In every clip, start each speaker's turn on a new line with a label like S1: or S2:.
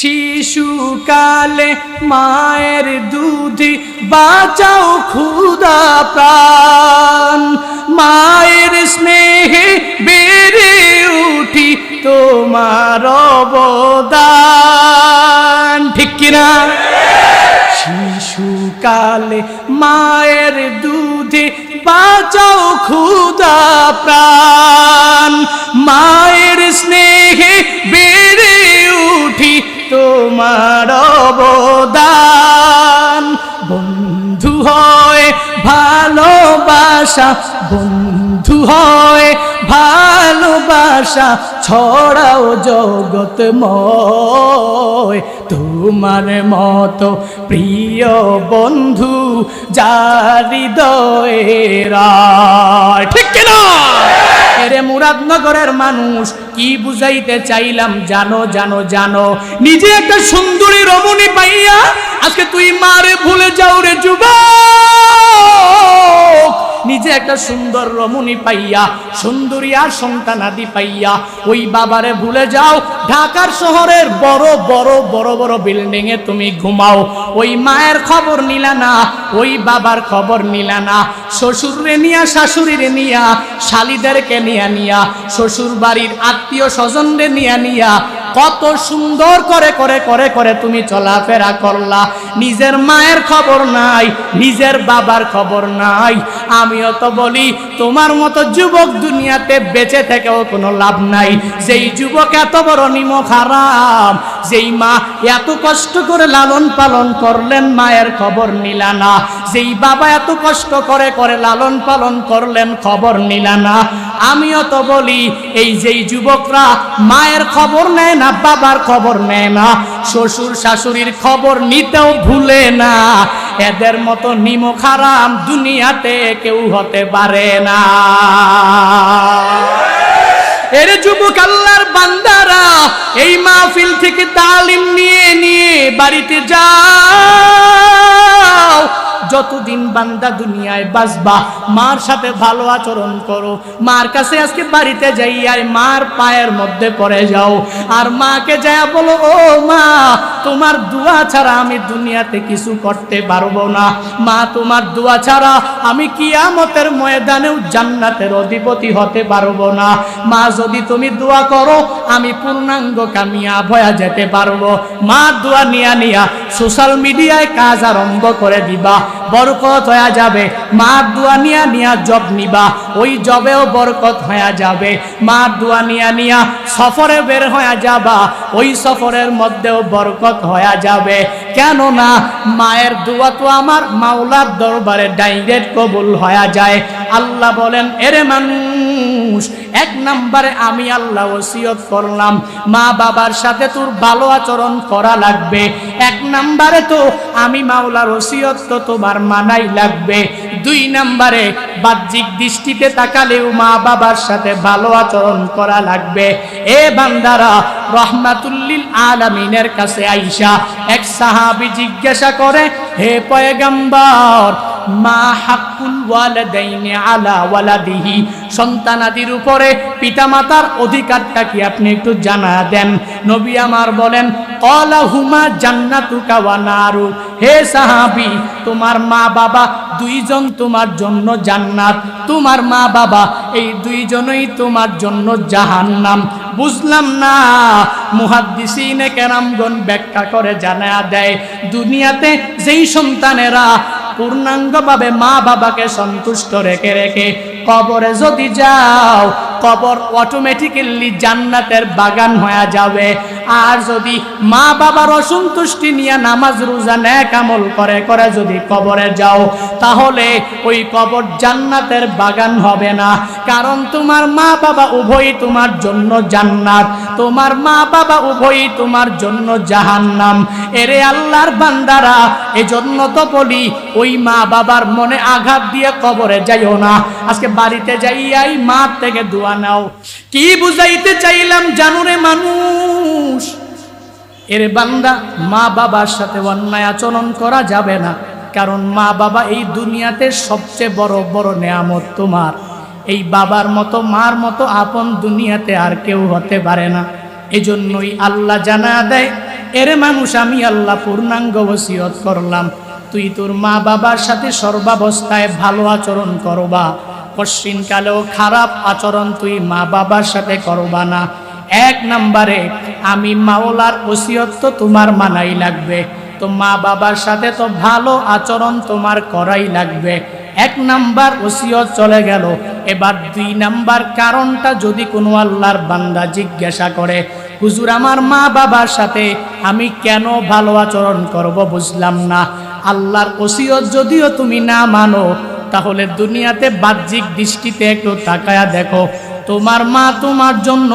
S1: শিশুকালে মায়ের দুধে বাঁচাও ক্ষুদা প্রাণ। মায়ের স্নেহে বেড়ে উঠি তোমার অবদান। ঠিক কিনা? শিশুকালে মায়ের দুধে বাঁচাও ক্ষুদা প্রাণ। মায়ের স্নেহে বেড়ে উঠি তোমার অবদান। বন্ধু হয় ভালোবাসা, বন্ধু হয় ভালোবাসা, ছড়াও জগৎময় তোমার মতো প্রিয় বন্ধু জারি দয়েরা ঠিক কিনা? এরে মুরাদনগরের মানুষ, কি বুঝাইতে চাইলাম? জানো জানো জানো। নিজে একটা সুন্দরী রমণী পাইয়া আজকে তুই মারে ভুলে যাও রে যুবক। নিজে একটা সুন্দর রমণী পাইয়া, সুন্দরী আর সন্তানাদি পাইয়া, ওই বাবারে ভুলে যাও, ঢাকার শহরের বড় বড় বড় বড় বিল্ডিং এ তুমি ঘুমাও। ওই মায়ের খবর নিলা না, ওই বাবার খবর নিলা না। শ্বশুরে নিয়া, শাশুড়িরে নিয়া, শালিদেরকে নিয়া নিয়া শ্বশুর বাড়ির আত্মীয় স্বজনরে নিয়া নিয়া, কত সুন্দর করে করে করে করে তুমি চলাফেরা করলা। নিজের মায়ের খবর নাই, নিজের বাবার খবর নাই। আমিও তো বলি তোমার মতো যুবক দুনিয়াতে বেঁচে থেকেও কোনো লাভ নাই। যেই যুবক এত বড় নিমখ হারাম যেই মা এত কষ্ট করে লালন পালন করলেন, মায়ের খবর নিলা না। যেই বাবা এত কষ্ট করে করে লালন পালন করলেন, খবর নিলা না। আমিও তো বলি, এই যেই যুবকরা মায়ের খবর নেয় না, বাবার খবর নেয় না, শ্বশুর শাশুড়ির খবর নিতেও ভুলে না। এদের মতো নিমখ হারাম দুনিয়াতে কেউ হতে পারে না। এর যুবক আল্লাহর বান্দারা এই মাহফিল থেকে তালিম নিয়ে নিয়ে বাড়িতে যাও। যতদিন বান্দা দুনিয়ায় বাসবা মার সাথে ভালো আচরণ করো। মার কাছে আজকে বাড়িতে যাইয়াই মার পায়ের মধ্যে পড়ে যাও। আর মাকে যায় বলো, ও মা, তোমার দোয়া ছাড়া আমি দুনিয়াতে কিছু করতে পারব না। মা, তোমার দোয়া ছাড়া আমি কিয়ামতের ময়দানেও জান্নাতের অধিপতি হতে পারব না। মা, যদি তুমি দোয়া করো, আমি পূর্ণাঙ্গ কামিয়াব হয়ে যেতে পারব। মা, দোয়া নিয়া নিয়া সোশ্যাল মিডিয়ায় কাজ আরম্ভ করে দিবা। বরকত হয়ে যাবে। মা দোয়া নিয়া নিয়া জব নিবা, ওই জবেও বরকত হয়ে যাবে। মা দোয়া নিয়া নিয়া সফরে বের হয়ে যাবা, ওই সফরের মধ্যেও বরকত হয়ে যাবে। কেননা মায়ের দোয়া তো আমার, মাওলার দরবারে ডাইরেক্ট কবুল হয়ে যায়। আল্লাহ বলেন, এরে মানুষ এক নম্বরে আমি আল্লাহ ওসিয়ত করলাম। মা বাবার সাথে তোর ভালো আচরণ করা লাগবে। এক নম্বরে তো আমি মাওলার ওসিয়ত তো তোমার মানাই লাগবে। দুই নম্বরে বাহ্যিক দৃষ্টিতে তাকালেও মা বাবার সাথে ভালো আচরণ করা লাগবে। এ বান্দারা, রহমাতুল্লিল আলামিনের কাছে আইসা এক সাহাবি জিজ্ঞাসা করে, হে পয়গম্বর মা হাক্কুল ওয়ালাদাইনি আলা ওয়ালাদিহি। সন্তানাদির উপরে পিতামাতার অধিকারটা কি আপনি একটু জানা দেন? নবী আমার বলেন কলা হুমা জান্নাতুকা ওয়া নারু। হে সাহাবি, তোমার মা বাবা দুইজন তোমার জন্য জান্নাত। তোমার মা বাবা এই দুইজনই তোমার জন্য জাহান্নাম। বুঝলাম না? মুহাদ্দিসিনে কেরামগণ ব্যাখ্যা করে জানা দেয়, দুনিয়াতে যেই সন্তানেরা পূর্ণাঙ্গভাবে মা বাবাকে সন্তুষ্ট রেখে রেখে কবরে যদি যাও, কবর অটোমেটিক্যালি জান্নাতের বাগান হয়ে যাবে। আর যদি মা বাবার অসন্তুষ্টি নিয়ে নামাজ, রোজা, ন্যাক আমল করে করে যদি কবরে যাও, তাহলে ওই কবর জান্নাতের বাগান হবে না। কারণ তোমার মা বাবা উভয়ই তোমার জন্য জান্নাত। তোমার মা বাবা উভয়ই তোমার জন্য জাহান্নাম। এরে আল্লাহর বান্দারা, এজন্য তো বলি, ওই মা বাবার মনে আঘাত দিয়ে কবরে যাইও না। আজকে বাড়িতে যাইয়াই মা থেকে দোয়া নাও। কি বুঝাইতে চাইলাম জানুরে মানুষ? এর বান্দা মা বাবার সাথে অন্যায় আচরণ করা যাবে না, কারণ মা বাবা এই দুনিয়াতে সবচেয়ে বড় বড় নেয়ামত তোমার। এই বাবার মতো, মার মতো আপন দুনিয়াতে আর কেউ হতে পারে না। এজন্যই আল্লাহ জানা দেয়, এরে মানুষ আমি আল্লাহ পূর্ণাঙ্গ ওসিয়ত করলাম। তুই তোর মা বাবার সাথে সর্বাবস্থায় ভালো আচরণ করবা। কশ্চিনকালেও খারাপ আচরণ তুই মা বাবার সাথে করবা না। এক নম্বরে, আমি মাওলার ওসিয়ত তো তোমার মানাই লাগবে। তো মা বাবার সাথে তো ভালো আচরণ তোমার করাই লাগবে। এক নাম্বার ওসিয়ত চলে গেল। এবার দুই নাম্বার কারণটা যদি কোনো আল্লাহর বান্দা জিজ্ঞাসা করে, হুজুর, আমার মা বাবার সাথে আমি কেন ভালো আচরণ করব বুঝলাম না। আল্লাহর ওসিয়ত যদিও তুমি না মানো তাহলে দুনিয়াতে বাহ্যিক দৃষ্টিতে একটু তাকায়া দেখো। তোমার মা তোমার জন্য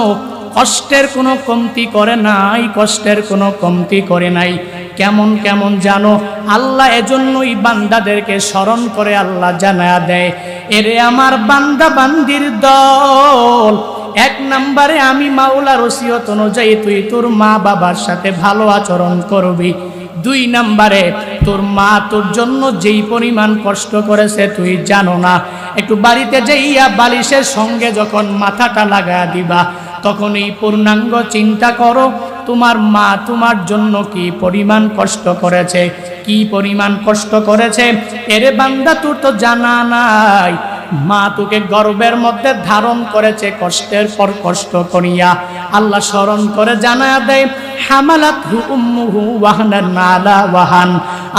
S1: কষ্টের কোনো কমতি করে নাই, কষ্টের কোনো কমতি করে নাই। কেমন কেমন জানো, আল্লাহ এজন্যই বান্দাদেরকে স্মরণ করে আল্লাহ জানায়া দেয়, এরে আমার বান্দা বান্দির দল, এক নম্বরে আমি মাওলা রসিয়ত অনুযায়ী তুই তোর মা বাবার সাথে ভালো আচরণ করবি। দুই নম্বরে তোর মা তোর জন্য যেই পরিমাণ কষ্ট করেছে, তুই জানো না। একটু বাড়িতে যাইয়া বালিশের সঙ্গে যখন মাথাটা লাগা দিবা, তখন এই পূর্ণাঙ্গ চিন্তা করো, তোমার মা তোমার জন্য কি পরিমাণ কষ্ট করেছে, কি পরিমাণ কষ্ট করেছে? এরে বান্দা, তোর তো জানা নাই। মা তোকে গর্বের মধ্যে ধারণ করেছে, কষ্টের পর কষ্ট করিয়া আল্লাহ স্মরণ করে জানা দেয় হামালাত উম্মুহু ওয়াহানান নালা ওয়াহান।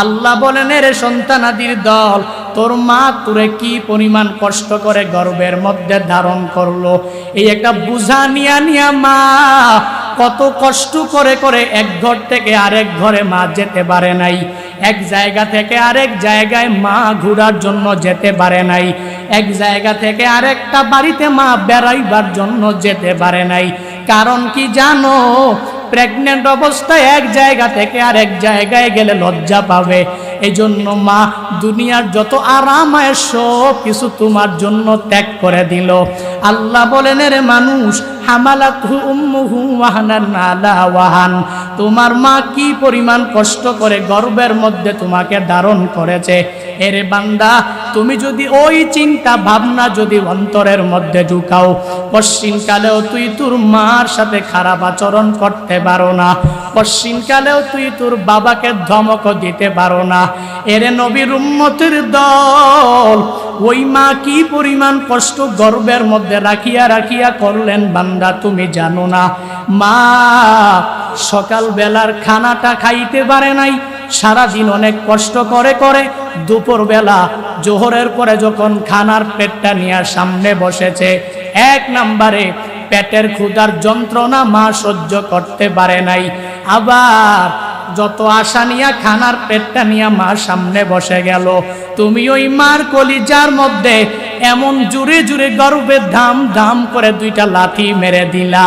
S1: আল্লাহ বলেন রে সন্তানাদির দল, তোর মা তোরে কি পরিমাণ কষ্ট করে গর্বের মধ্যে ধারণ করল? এই একটা বুঝা নিয়া নিয়া মা, কত কষ্ট করে করে এক ঘর থেকে আরেক ঘরে মা যেতে পারে নাই। এক জায়গা থেকে আরেক জায়গায় মা ঘোরার জন্য যেতে পারে নাই। এক জায়গা থেকে আরেকটা বাড়িতে মা বেড়াইবার জন্য যেতে পারে নাই। কারণ কি জানো প্রেগনেন্ট অবস্থায় এক জায়গা থেকে আরেক জায়গায় গেলে লজ্জা পাবে। এই জন্য মা, দুনিয়ার যত আরাম আয় সব কিছু তোমার জন্য ত্যাগ করে দিল। আল্লাহ বলেন রে মানুষ, হামালাতহু উম্মুহু ওয়াহানান আলা ওয়াহান। তোমার মা কি পরিমাণ কষ্ট করে গর্বের মধ্যে তোমাকে ধারণ করেছে? এরে বান্দা, তুমি যদি ওই চিন্তা ভাবনা যদি অন্তরের মধ্যে ঢুকাও, পশ্চিমকালেও তুই তোর মার সাথে খারাপ আচরণ করতে পারো না। পশ্চিমকালেও তুই তোর বাবাকে ধমক দিতে পারো না। এরে নবীর উম্মতের দল, ওই মা কি পরিমাণ কষ্ট গর্বের মধ্যে রাখিয়া রাখিয়া করলেন বান্দা, তুমি জানো না। মা সকাল বেলার খানাটা খাইতে পারে নাই, সারাদিন অনেক কষ্ট করে করে দুপুরবেলা জোহরের পরে যখন খানার পেটটা নিয়ে সামনে বসেছে, এক নাম্বারে পেটের ক্ষুধার যন্ত্রণা মা সহ্য করতে পারে নাই। আবার যত আশা নিয়া খানার পেটটা নিয়া মার সামনে বসে গেল। তুমি ওই মার কলিজার মধ্যে এমন জুড়ে জুড়ে গর্বে ধাম ধাম করে দুইটা লাথি মেরে দিলা।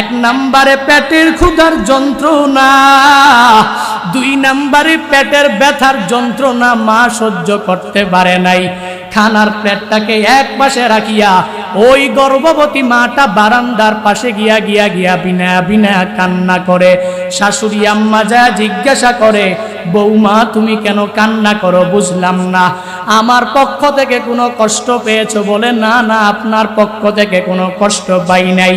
S1: এক নাম্বারে পেটের ক্ষুধার যন্ত্রণা, দুই নাম্বারে পেটের ব্যথার যন্ত্রণা মা সহ্য করতে পারে নাই। খানার পেটটাকে এক পাশে রাখিয়া ওই গর্ভবতী মাটা বারান্দার পাশে গিয়া গিয়া গিয়া বিনা বিনা কান্না করে। শাশুড়ি আম্মা যা জিজ্ঞাসা করে, বৌমা, তুমি কেন কান্না করো? বুঝলাম না। আমার পক্ষ থেকে কোনো কষ্ট পেয়েছ বলে না না, আপনার পক্ষ থেকে কোনো কষ্ট পাই নাই।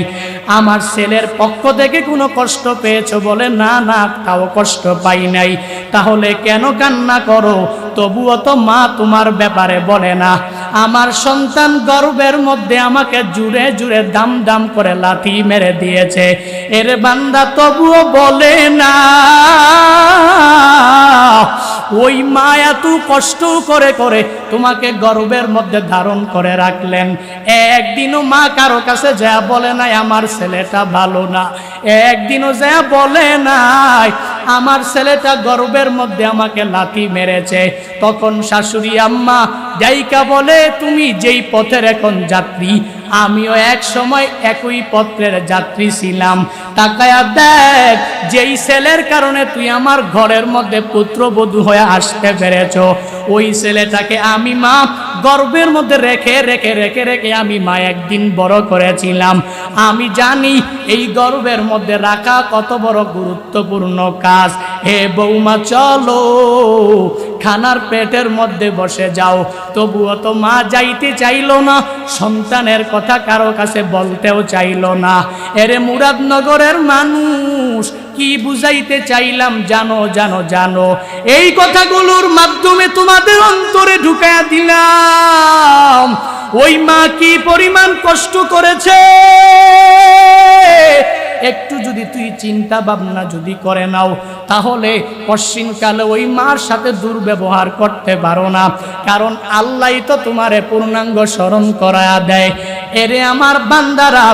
S1: আমার ছেলের পক্ষ থেকে কোনো কষ্ট পেয়েছ বলে না না, তাও কষ্ট পাই নাই। তাহলে কেন কান্না করো? তবুও তো মা তোমার ব্যাপারে বলে না। আমার সন্তান গর্বের মধ্যে আমাকে জুড়ে জুড়ে দাম দাম করে লাথি মেরে দিয়েছে। এর বান্দা তবুও বলে না, ওই মা এত কষ্ট করে করে তোমাকে গর্বের মধ্যে ধারণ করে রাখলেন। একদিনও মা কারও কাছে যা বলে নাই, আমার ছেলেটা ভালো না। একদিনও যা বলে নাই আমার ছেলেটা গর্বের মধ্যে আমাকে লাথি মেরেছে। তখন শাশুড়ি আম্মা যাইকা বলে, তুমি যেই পথের এখন যাত্রী আমিও এক সময় একই পত্রের যাত্রী ছিলাম। তাকায়া দেখ, যেই ছেলের কারণে তুই আমার ঘরের মধ্যে পুত্রবধূ হয়ে আসতে পেরেছ। ওই ছেলেটাকে আমি মা গর্বের মধ্যে রেখে রেখে রেখে রেখে আমি মা একদিন বড় করেছিলাম। আমি জানি এই গর্বের মধ্যে রাখা কত বড় গুরুত্বপূর্ণ কাজ। হে বৌমা, চলো খানার পেটের মধ্যে বসে যাও। তবুও তো মা যাইতে চাইলো না, সন্তানের কথা কারও কাছে বলতেও চাইলো না। এরে মুরাদনগরের মানুষ, কি বুঝাইতে চাইলাম জানো জানো জানো। এই কথাগুলোর মাধ্যমে তোমাদের অন্তরে ঢুকায়া দিলাম। ওই মা কি পরিমাণ কষ্ট করেছে? একটু যদি তুই চিন্তা ভাবনা যদি করে নাও, তাহলে পশ্চিমকালে ওই মার সাথে দুর্ব্যবহার করতে পারো না। কারণ আল্লাহ তো তোমারে পূর্ণাঙ্গ স্মরণ করা দেয়। এরে আমার বান্দারা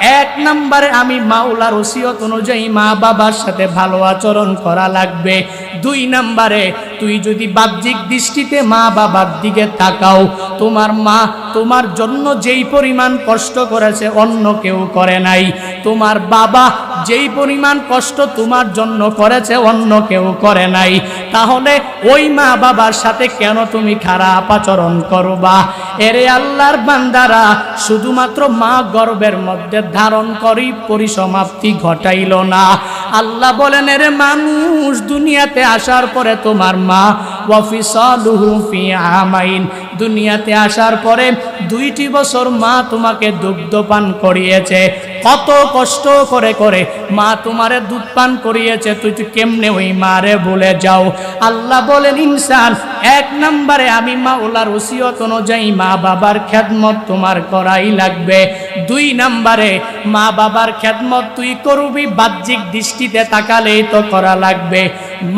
S1: এক নম্বরে আমি মাওলার ওসিয়ত অনুযায়ী মা বাবার সাথে ভালো আচরণ করা লাগবে। দুই নম্বরে, তুই যদি বাহ্যিক দৃষ্টিতে মা বাবার দিকে তাকাও, তোমার মা তোমার জন্য যেই পরিমাণ কষ্ট করেছে অন্য কেউ করে নাই। তোমার বাবা যেই পরিমাণ কষ্ট তোমার জন্য করেছে, অন্য কেউ করে নাই। তাহলে ওই মা বাবার সাথে কেন তুমি খারাপ আচরণ করবা? এরে আল্লাহর বান্দারা, শুধুমাত্র মা গর্বের মধ্যে ধারণ করি, পরিসমাপ্তি ঘটাইল না। আল্লাহ বলেন, এরে মানুষ, দুনিয়াতে আসার পরে তোমার মা ওয়াফিসালুহু ফি আমাইন। দুনিয়াতে আসার পরে দুইটি বছর মা তোমাকে দুগ্ধ পান করিয়েছে। কত কষ্ট করে করে মা তোমারে দুধ পান করিয়েছে। তুই তুই কেমনে ওই মারে বলে যাও? আল্লাহ বলেন, ইনসান, এক নম্বরে আমি মা ওলার ওসিয়ত অনুযায়ী মা বাবার খেদমত তোমার করাই লাগবে। দুই নম্বরে মা বাবার খেদমত তুই করবি, বাহ্যিক দৃষ্টিতে তাকালেই তো করা লাগবে।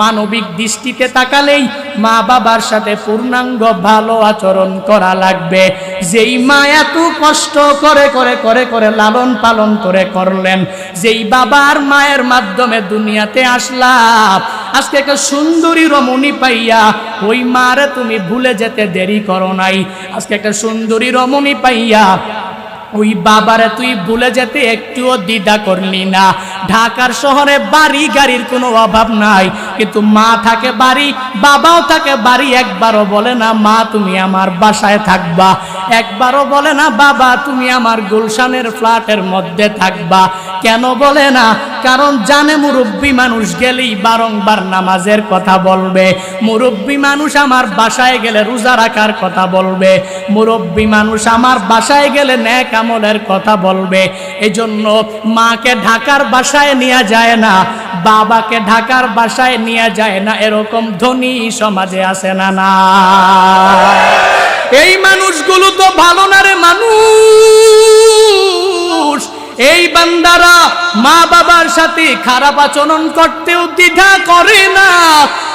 S1: মানবিক দৃষ্টিতে তাকালেই মা বাবার সাথে পূর্ণাঙ্গ ভালো আচরণ করা লাগবে। যেই মা এত কষ্ট করে করে করে করে লালন পালন করে করলেন, যেই বাবার মায়ের মাধ্যমে দুনিয়াতে আসলাম, আজকে একটা সুন্দরী রমণী পাইয়া ওই মারে তুমি ভুলে যেতে দেরি করো নাই। আজকে একটা সুন্দরী রমণী পাইয়া ওই বাবারে তুই ভুলে যেতে একটুও দ্বিধা করলি না। ঢাকার শহরে বাড়ি গাড়ির কোনো অভাব নাই। কিন্তু মা থাকে বাড়ি, বাবাও থাকে বাড়ি, একবারও বলে না, মা, তুমি আমার বাসায় থাকবা। একবারও বলে না, বাবা, তুমি আমার গুলশানের ফ্ল্যাটের মধ্যে থাকবা। কেন বলে না? কারণ জানে মুরব্বী মানুষ গেলেই বারংবার নামাজের কথা বলবে। মুরব্বী মানুষ আমার বাসায় গেলে রোজা রাখার কথা বলবে। মুরব্বী মানুষ আমার বাসায় গেলে ন্যাক আমলের কথা বলবে। এজন্য মাকে ঢাকার বাসায় নেওয়া যায় না, বাবাকে ঢাকার বাসায় নেওয়া যায় না। এরকম ধনী সমাজে আসে না না। এই মানুষগুলো তো ভালো না রে মানুষ। এই বান্দারা মা বাবার সাথে খারাপ আচরণ করতেও দ্বিধা করে না।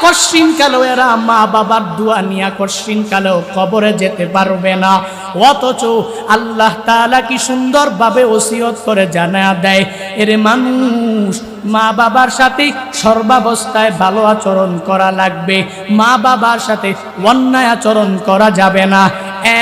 S1: কশ্চিন কালেও এরা মা বাবার দোয়া নিয়ে কশ্চিন কালেও কবরে যেতে পারবে না। অথচ আল্লাহ তাআলা কি সুন্দরভাবে ওসিয়ত করে জানা দেয়। এরে মানুষ মা বাবার সাথে সর্বাবস্থায় ভালো আচরণ করা লাগবে। মা বাবার সাথে অন্যায় আচরণ করা যাবে না।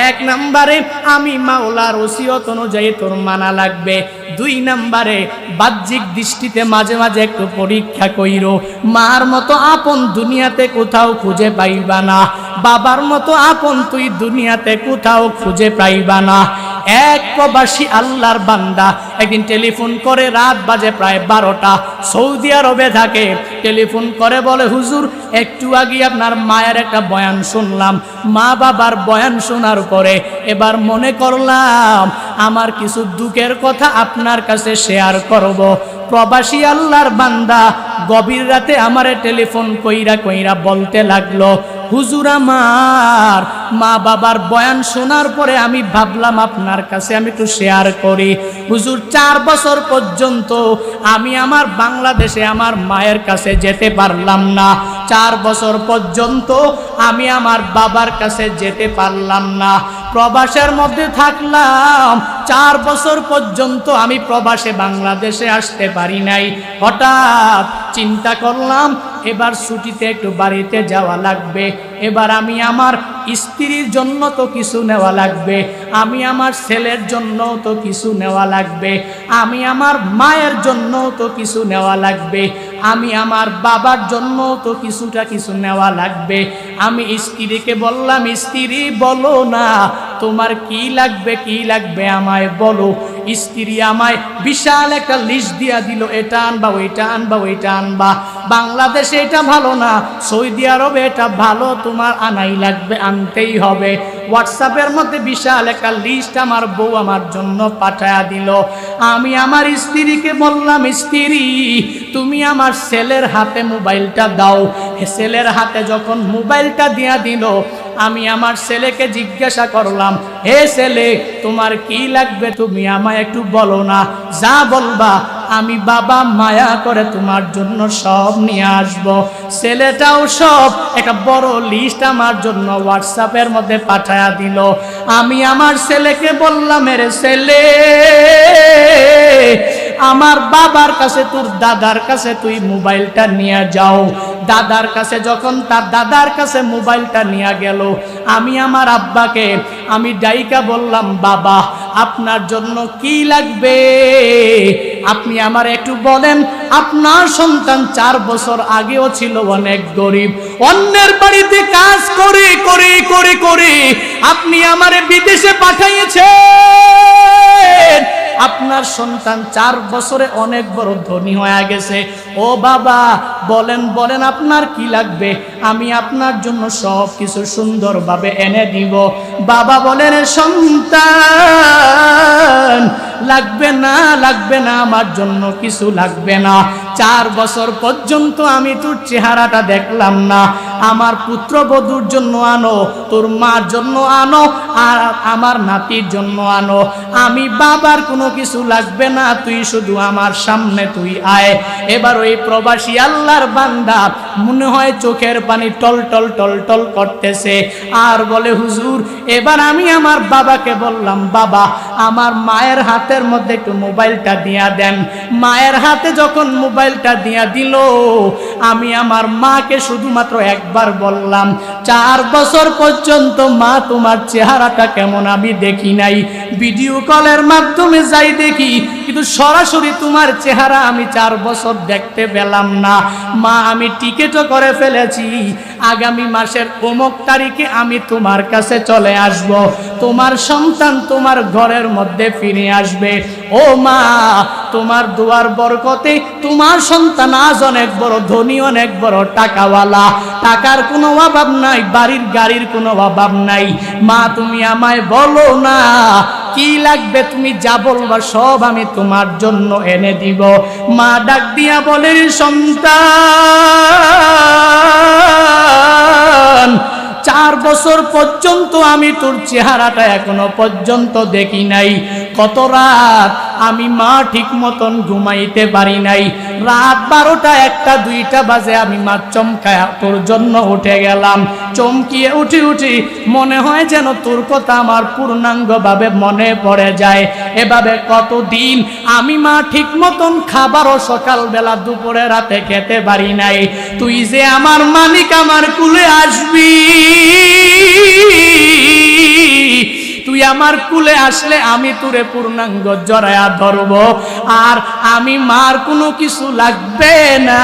S1: এক নম্বরে আমি মাওলার ওসিয়ত অনুযায়ী তোর মানা লাগবে। দুই নম্বরে বাহ্যিক দৃষ্টিতে মাঝে মাঝে একটু পরীক্ষা কইরো। মার মতো আপন দুনিয়াতে কোথাও খুঁজে পাইবা না। বাবার মতো আপন তুই দুনিয়াতে কোথাও খুঁজে পাইবা না। এক প্রবাসী আল্লাহর বান্দা একদিন টেলিফোন করে, রাত বাজে প্রায় বারোটা। সৌদি আরবে থাকে। টেলিফোন করে, বলে, হুজুর, একটু আগে আপনার মায়ের একটা বয়ান শুনলাম। মা বাবার বয়ান শোনার পরে এবার মনে করলাম, আমার কিছু দুঃখের কথা আপনার কাছে শেয়ার করব। প্রবাসী আল্লাহর বান্দা গভীর রাতে আমারে টেলিফোন কইরা কইরা বলতে লাগল হুজুর আমার, মা বাবার বয়ান শোনার পরে আমি ভাবলাম আপনার কাছে আমি একটু শেয়ার করি। হুজুর, চার বছর পর্যন্ত আমি আমার বাংলাদেশে আমার মায়ের কাছে যেতে পারলাম না। চার বছর পর্যন্ত আমি আমার বাবার কাছে যেতে পারলাম না। প্রবাসের মধ্যে থাকলাম। চার বছর পর্যন্ত আমি প্রবাসে বাংলাদেশে আসতে পারি নাই। হঠাৎ চিন্তা করলাম এবার ছুটিতে একটু বাড়িতে যাওয়া লাগবে। এবার আমি আমার স্ত্রীর জন্য তো কিছু নেওয়া লাগবে। আমি আমার ছেলের জন্য তো কিছু নেওয়া লাগবে। আমি আমার মায়ের জন্য তো কিছু নেওয়া লাগবে। আমি আমার বাবার জন্য তো কিছুটা কিছু নেওয়া লাগবে। আমি স্ত্রীকে বললাম, স্ত্রী, বলো না। তোমার কি লাগবে কি লাগবে আমায় বলো। স্ত্রী আমায় বিশাল একটা লিস্ট দিয়া দিল, এটা আনবা, ওইটা আনবা ওইটা আনবা। বাংলাদেশে এটা ভালো না, সৌদি আরবে এটা ভালো, তোমার আনাই লাগবে, আনতেই হবে। হোয়াটসঅ্যাপের মধ্যে বিশাল একটা লিস্ট আমার বউ আমার জন্য পাঠায়া দিল। আমি আমার স্ত্রীকে বললাম, স্ত্রী, তুমি আমার ছেলের হাতে মোবাইলটা দাও। ছেলের হাতে যখন মোবাইলটা দিয়া দিল। আমি আমার ছেলেকে জিজ্ঞাসা করলাম, হে ছেলে, তোমার কি লাগবে? তুমি আমায় একটু বলো না। যা বলবা, আমি বাবা মায়া করে তোমার জন্য সব নিয়ে আসব। ছেলেটাও সব একটা বড় লিস্ট আমার জন্য হোয়াটসঅ্যাপের মধ্যে পাঠায়া দিল। আমি আমার ছেলেকে বললাম, এর ছেলে আমার বাবার কাছে, তোর দাদার কাছে তুই মোবাইলটা নিয়ে যাও। দাদার কাছে যখন তার দাদার কাছে মোবাইলটা নিয়ে গেল, আমি আমার আব্বাকে, আমি ডাইকা বললাম, বাবা, আপনার জন্য কি লাগবে? আপনি আমার একটু বলেন, আপনার সন্তান চার বছর আগেও ছিল অনেক গরিব। অন্যের বাড়িতে কাজ করে করে করে করে আপনি আমারে বিদেশে পাঠাইয়েছেন। আপনার সন্তান চার বছরে অনেক বড় ধনী হয়ে গেছে। ও বাবা বলেন বলেন আপনার কি লাগবে? আমি আপনার জন্য সব কিছু সুন্দরভাবে এনে দিব। বাবা বলেন সন্তান, লাগবে না লাগবে না, আমার জন্য কিছু লাগবে না। চার বছর পর্যন্ত আমি তোর চেহারাটা দেখলাম না। আমার পুত্রবধূর জন্য আনো, তোর মার জন্য আনো, আর আমার নাতির জন্য আনো। আমি বাবার কোনো কিছু লাগবে না, তুই শুধু আমার সামনে তুই আয়। এবার ওই প্রবাসী আল্লাহর বান্দা। মনে হয় চোখের পানি টল টল টল টল করতেছে। আর বলে, হুজুর, এবার আমি আমার বাবাকে বললাম, বাবা, আমার মায়ের হাতের মধ্যে একটু মোবাইলটা দিয়া দেন। মায়ের হাতে যখন মোবাইলটা দিয়া দিল, আমি আমার মাকে শুধুমাত্র একবার বললাম, চার বছর পর্যন্ত মা, তোমার চেহারাটা কেমন আমি দেখি নাই। ভিডিও কলের মাধ্যমে যাই দেখি, কিন্তু সরাসরি তোমার চেহারা আমি চার বছর দেখতে পেলাম না। মা, আমি টিকেটও করে ফেলেছি। আগামী মাসের অমুক তারিখে আমি তোমার কাছে চলে আসব। তোমার সন্তান তোমার ঘরের মধ্যে ফিরে আসবে। ও মা, তোমার দুয়ার বরকতে তোমার সন্তান আজ অনেক বড় ধনী, অনেক বড় টাকাওয়ালা। টাকার কোনো অভাব নাই, বাড়ির গাড়ির কোনো অভাব নাই। মা, তুমি আমায় বলো না কি লাগবে তুমি যা বলবা সব আমি তোমার জন্য এনে দিব। মা ডাক দিয়া বলে সন্তান, চার বছর পর্যন্ত আমি তোর চেহারাটা এখনও পর্যন্ত দেখি নাই। কত রাত আমি মা ঠিক মতন ঘুমাইতে পারি নাই। রাত বারোটা, একটা, দুইটা বাজে আমি মা চমকায় তোর জন্য উঠে গেলাম। চমকিয়ে উঠি উঠি মনে হয় যেন তোর কথা আমার পূর্ণাঙ্গভাবে মনে পড়ে যায়। এভাবে কতদিন আমি মা ঠিক মতন খাবারও সকালবেলা দুপুরে রাতে খেতে পারি নাই। তুই যে আমার মালিক আমার কুলে আসবি। তুই আমার কুলে আসলে আমি তোরে পূর্ণাঙ্গ জড়ায়া ধরব। আর আমি মার কোনো কিছু লাগবে না।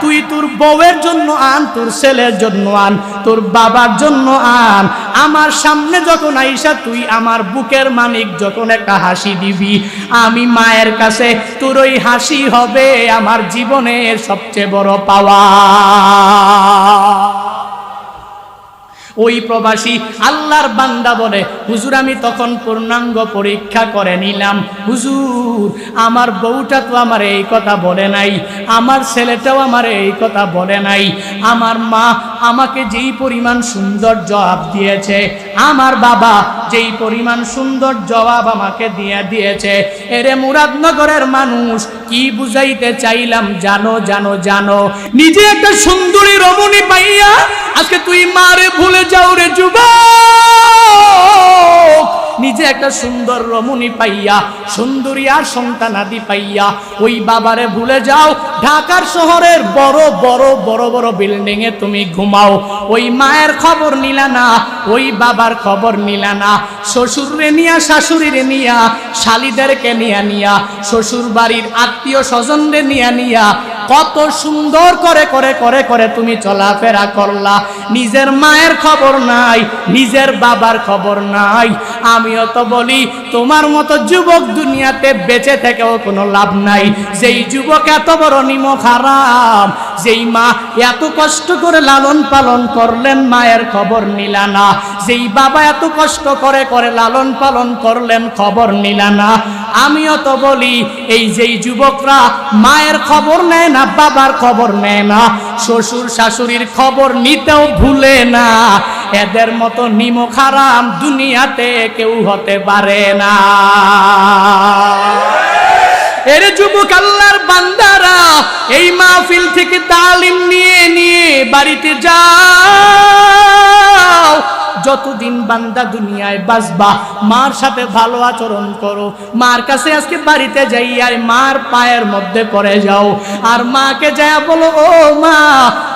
S1: তুই তোর বউয়ের জন্য আন, তোর ছেলের জন্য আন, তোর বাবার জন্য আন। আমার সামনে যখন আইসা তুই আমার বুকের মানিক যখন একটা হাসি দিবি। আমি মায়ের কাছে তোর ওই হাসি হবে আমার জীবনের সবচেয়ে বড় পাওয়া। ওই প্রবাসী আল্লাহর বান্দা বলে, হুজুর, আমি তখন পূর্ণাঙ্গ পরীক্ষা করে নিলাম। হুজুর, আমার বউটা তো আমার এই কথা বলে নাই, আমার ছেলেটাও আমার এই কথা বলে নাই, আমার মা আমাকে যেই পরিমাণ সুন্দর জবাব দিয়েছে, আমার বাবা যেই পরিমাণ সুন্দর জবাব আমাকে দিয়ে দিয়েছে, এরে মুরাদনগরের মানুষ, কি বুঝাইতে চাইলাম জানো জানো জানো। নিজে একটা সুন্দরী রমণী পাইয়া আজকে তুই মারে ভুলে যাও রে যুবক। নিজে একটা সুন্দর রমণী পাইয়া, সুন্দরী আর সন্তানাদি পাইয়া, ওই বাবারে ভুলে যাও, ঢাকার শহরের বড় বড় বড় বড় বিল্ডিং এ তুমি ঘুমাও। ওই মায়ের খবর নিলা না, ওই বাবার খবর নিলা না। শ্বশুরে নিয়া, শাশুড়িরে নিয়া, শালিদেরকে নিয়া নিয়া শ্বশুর বাড়ির আত্মীয় স্বজনরে নিয়া নিয়া কত সুন্দর করে করে করে করে তুমি চলাফেরা করলা। নিজের মায়ের খবর নাই, নিজের বাবার খবর নাই। আমিও তো বলি, তোমার মতো যুবক দুনিয়াতে বেঁচে থেকেও কোনো লাভ নাই। যেই যুবক এত বড় নিমক হারাম যেই মা এত কষ্ট করে লালন পালন করলেন, মায়ের খবর নিলা না। যেই বাবা এত কষ্ট করে করে লালন পালন করলেন, খবর নিলা না। আমিও তো বলি, এই যেই যুবকরা মায়ের খবর নেয় না, বাবার খবর নেয় না, শ্বশুর শাশুড়ির খবর নিতেও ভুলে না। এদের মতো নিমক হারাম দুনিয়াতে কেউ হতে পারে না। এর যুবক আল্লাহর বান্দারা এই মাহফিল থেকে তালিম নিয়ে নিয়ে বাড়িতে যাও। যতদিন বান্দা দুনিয়ায় বাসবা মার সাথে ভালো আচরণ করো। মার কাছে আজকে বাড়িতে যাই আর মার পায়ের মধ্যে পড়ে যাও। আর মাকে যায় বলো, ও মা,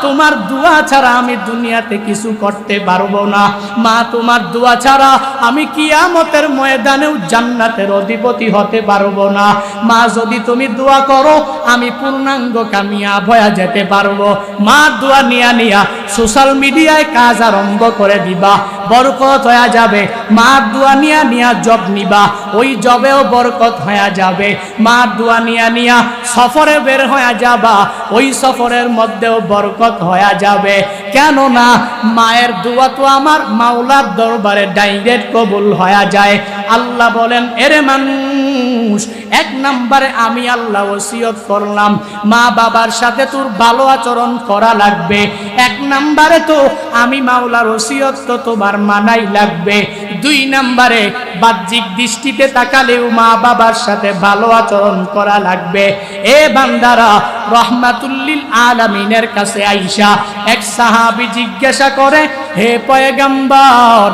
S1: তোমার দোয়া ছাড়া আমি দুনিয়াতে কিছু করতে পারব না। মা, তোমার দোয়া ছাড়া আমি কিয়ামতের ময়দানেও জান্নাতের অধিপতি হতে পারব না। মা, যদি তুমি দোয়া করো, আমি পূর্ণাঙ্গ কামিয়া ভয়া যেতে পারব। মা, দোয়া নিয়া নিয়া সোশ্যাল মিডিয়ায় কাজ আরম্ভ করে দিবা। বরকত হয়ে যাবে। মা দোয়া নিয়া নিয়া জব নিবা, ওই জবেও বরকত হয়ে যাবে। মা দুয়া নিয়া নিয়া সফরে বের হয়ে যাবা, ওই সফরের মধ্যেও বরকত হয়ে যাবে। কেননা মায়ের দোয়া তো আমার মাওলার দরবারে ডাইরেক্ট কবুল হয়ে যায়। আল্লাহ বলেন, এরে মানুষ এক নম্বরে আমি আল্লাহ ওসিয়ত করলাম। মা বাবার সাথে তোর ভালো আচরণ করা লাগবে। এক নম্বরে তো আমি মাওলার ওসিয়ত তো তোমার মানাই লাগবে। দুই নম্বরে বাহ্যিক দৃষ্টিতে তাকালেও মা বাবার সাথে ভালো আচরণ করা লাগবে। এ বান্দারা, রহমাতুল্লিল আলামিনের কাছে আইসা এক সাহাবি জিজ্ঞাসা করে, হে পয়গম্বর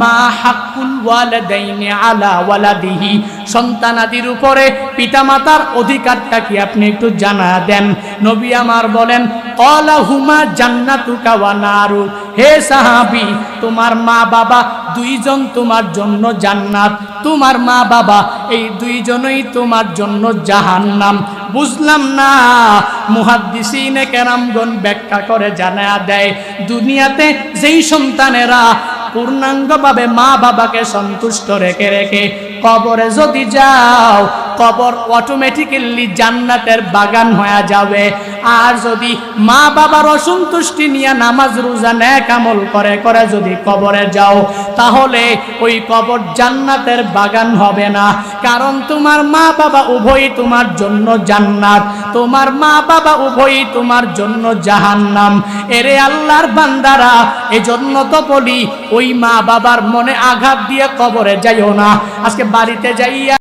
S1: মা হাকুল ওয়ালাদাইনি আলা ওয়ালাদিহি। সন্তানাদির উপরে পিতামাতার অধিকারটা কি আপনি একটু জানা দেন? নবী আমার বলেন কলা হুমা জান্নাতুকা ওয়া নারু। হে সাহাবি, তোমার মা বাবা দুইজন তোমার জন্য জান্নাত। তোমার মা বাবা এই দুইজনই তোমার জন্য জাহান্নাম। বুঝলাম না? মুহাদ্দিসিনে কেরামগণ ব্যাখ্যা করে জানা দেয়, দুনিয়াতে যেই সন্তানেরা পূর্ণাঙ্গভাবে মা বাবাকে সন্তুষ্ট রেখে রেখে কবরে যদি যাও কবর অটোমেটিক্যালি জান্নাতের বাগান হয়ে যাবে। আর যদি মা বাবার অসন্তুষ্টি নিয়ে নামাজ রোজা ন্যাক আমল করে করে যদি কবরে যাও, তাহলে ওই কবর জান্নাতের বাগান হবে না। কারণ তোমার মা বাবা উভয়ই তোমার জন্য জান্নাত। তোমার মা বাবা উভয়ই তোমার জন্য জাহান্নাম। এরে আল্লাহর বান্দারা, এজন্য তো বলি, ওই মা বাবার মনে আঘাত দিয়ে কবরে যাইও না। আজকে বাড়িতে যাইয়া